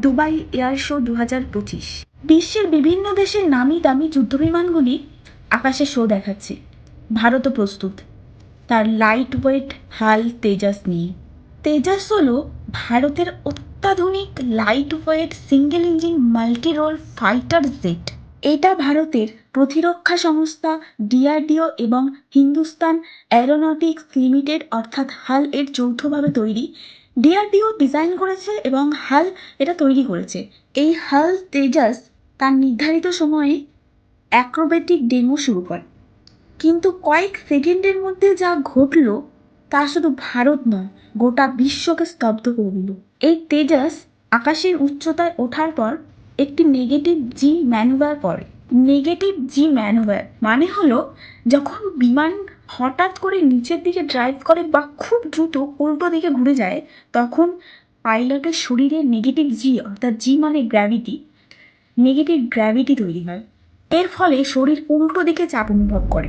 Dubai air show দু হাজার পঁচিশ। বিশ্বের বিভিন্ন দেশের নামি দামি যুদ্ধবিমানগুলি আকাশে শো দেখাচ্ছে। ভারতও প্রস্তুত। তার লাইট ওয়েট হাল তেজাস নিয়ে। তেজাস হলো ভারতের অত্যাধুনিক light weight single engine multi role fighter jet এটা ভারতের প্রতিরক্ষা সংস্থা ডিআরডিও এবং হিন্দুস্তান অ্যারোনটিক্স লিমিটেড অর্থাৎ হাল এর যৌথভাবে তৈরি ডিআরডিও ডিজাইন করেছে এবং হাল এটা তৈরি করেছে। এই হাল তেজাস তার নির্ধারিত সময়ে অ্যাক্রোবেটিক ডেমো শুরু করে। কিন্তু কয়েক সেকেন্ডের মধ্যে যা ঘটলো তা শুধু ভারত নয়, গোটা বিশ্বকে স্তব্ধ করে দিল। এই তেজাস আকাশের উচ্চতায় ওঠার পর একটি নেগেটিভ জি ম্যানুভার পড়ে নেগেটিভ জি ম্যানুভার মানে হলো যখন বিমান হঠাৎ করে নিচের দিকে ড্রাইভ করে বা খুব দ্রুত উল্টো দিকে ঘুরে যায়, তখন পাইলটের শরীরে নেগেটিভ জি অর্থাৎ জি মানে গ্র্যাভিটি নেগেটিভ গ্র্যাভিটি তৈরি হয়। এর ফলে শরীর উল্টো দিকে চাপ অনুভব করে।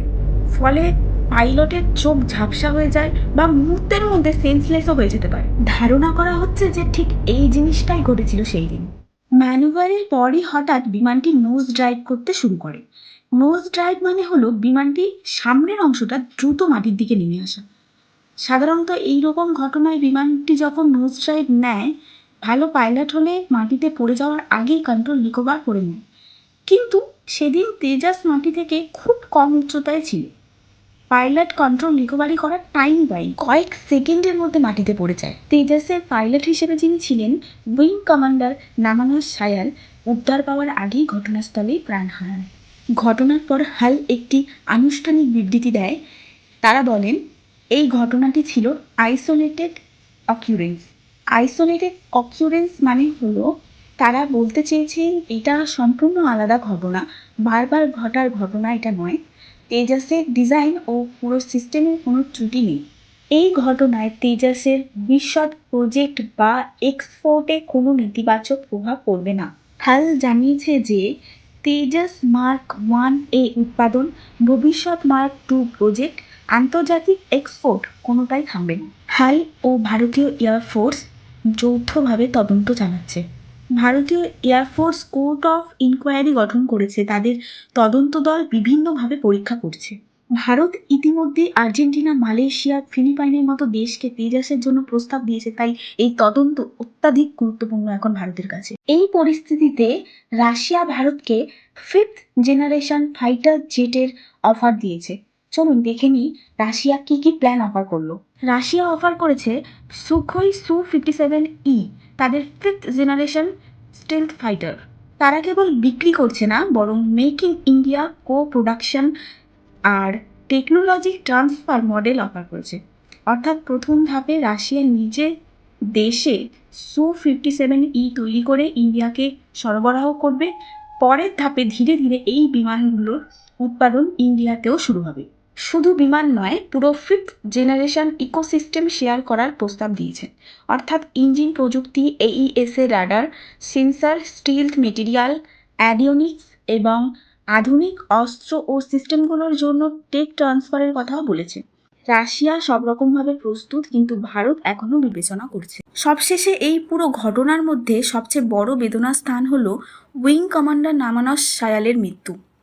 ফলে পাইলটের চোখ ঝাপসা হয়ে যায় বা মুহূর্তের মধ্যে সেন্সলেসও হয়ে যেতে পারে। ধারণা করা হচ্ছে যে ঠিক এই জিনিসটাই ঘটেছিল সেই দিন ম্যানুভারের পরই হঠাৎ বিমানটি নোজ ড্রাইভ করতে শুরু করে। নোজ ড্রাইভ মানে হলো বিমানটি সামনের অংশটা দ্রুত মাটির দিকে নেমে আসা। সাধারণত এই রকম ঘটনায় বিমানটি যখন নোজ ড্রাইভ নেয়, ভালো পাইলট হলে মাটিতে পড়ে যাওয়ার আগেই কন্ট্রোল রিকভার করে নেয়। কিন্তু সেদিন তেজাস মাটি থেকে খুব কম উচ্চতায় ছিল। পাইলট কন্ট্রোল রিকভারি করার টাইম পাই কয়েক সেকেন্ডের মধ্যে মাটিতে পড়ে যায়। তেজাসের পাইলট হিসেবে যিনি ছিলেন উইং কমান্ডার নামানোস সায়াল, উদ্ধার পাওয়ার আগেই ঘটনাস্থলেই প্রাণ হারান। ঘটনার পর হাল একটি আনুষ্ঠানিক বিবৃতি দেয়। তারা বলেন, এই ঘটনাটি ছিল আইসোলেটেড অকিউরেন্স আইসোলেটেড অকিউরেন্স মানে হলো, তারা বলতে চেয়েছে, এটা সম্পূর্ণ আলাদা ঘটনা। বারবার ঘটার ঘটনা এটা নয়। তেজাসের ডিজাইন ও পুরো সিস্টেমের কোনো ত্রুটি নেই। এই ঘটনায় তেজাসের বিশদ প্রজেক্ট বা এক্সপোর্টে কোনো নেতিবাচক প্রভাব পড়বে না। হাল জানিয়েছে যে তেজাস মার্ক ওয়ান এ উৎপাদন, ভবিষ্যৎ মার্ক টু প্রজেক্ট, আন্তর্জাতিক এক্সপোর্ট, কোনোটাই থামবে না। হাল ও ভারতীয় এয়ারফোর্স যৌথভাবে তদন্ত চালাচ্ছে। ভারতীয় এয়ারফোর্স কোর্ট অফ ইনকোয়ারি গঠন করেছে। তাদের তদন্ত দল বিভিন্নভাবে পরীক্ষা করছে। ভারত ইতিমধ্যে আর্জেন্টিনা, মালয়েশিয়া, ফিলিপাইনের মতো দেশকে তেজাসের জন্য প্রস্তাব দিয়েছে, তাই এই তদন্ত অত্যাধিক গুরুত্বপূর্ণ এখন ভারতের কাছে। এই পরিস্থিতিতে রাশিয়া ভারতকে ফিফথ জেনারেশন ফাইটার জেটের অফার দিয়েছে। চলুন দেখে নিই রাশিয়া কি কি প্ল্যান অফার করল। রাশিয়া অফার করেছে সুখই সু ফিফটি সেভেন ই তাদের ফিফথ জেনারেশন স্টেলথ ফাইটার তারা কেবল বিক্রি করছে না, বরং make in India co production R technology transfer model offer করেছে। অর্থাৎ প্রথম ধাপে রাশিয়া নিজে দেশে সু ফিফটি সেভেন ই তৈরি করে ইন্ডিয়াকে সরবরাহ করবে। পরের ধাপে ধীরে ধীরে এই বিমানগুলোর উৎপাদন ইন্ডিয়াতেও শুরু হবে। শুধু বিমান নয়, পুরো ফিফথ জেনারেশন ইকোসিস্টেম শেয়ার করার প্রস্তাব দিয়েছে। অর্থাৎ ইঞ্জিন প্রযুক্তি AESA radar sensor stealth material avionics এবং আধুনিক অস্ত্র ও সিস্টেমগুলোর জন্য টেক ট্রান্সফারের কথাও বলেছে। রাশিয়া সব রকমভাবে প্রস্তুত, কিন্তু ভারত এখনও বিবেচনা করছে। সবশেষে এই পুরো ঘটনার মধ্যে সবচেয়ে বড় বেদনার স্থান হল উইং কমান্ডার নামানস সায়ালের মৃত্যু।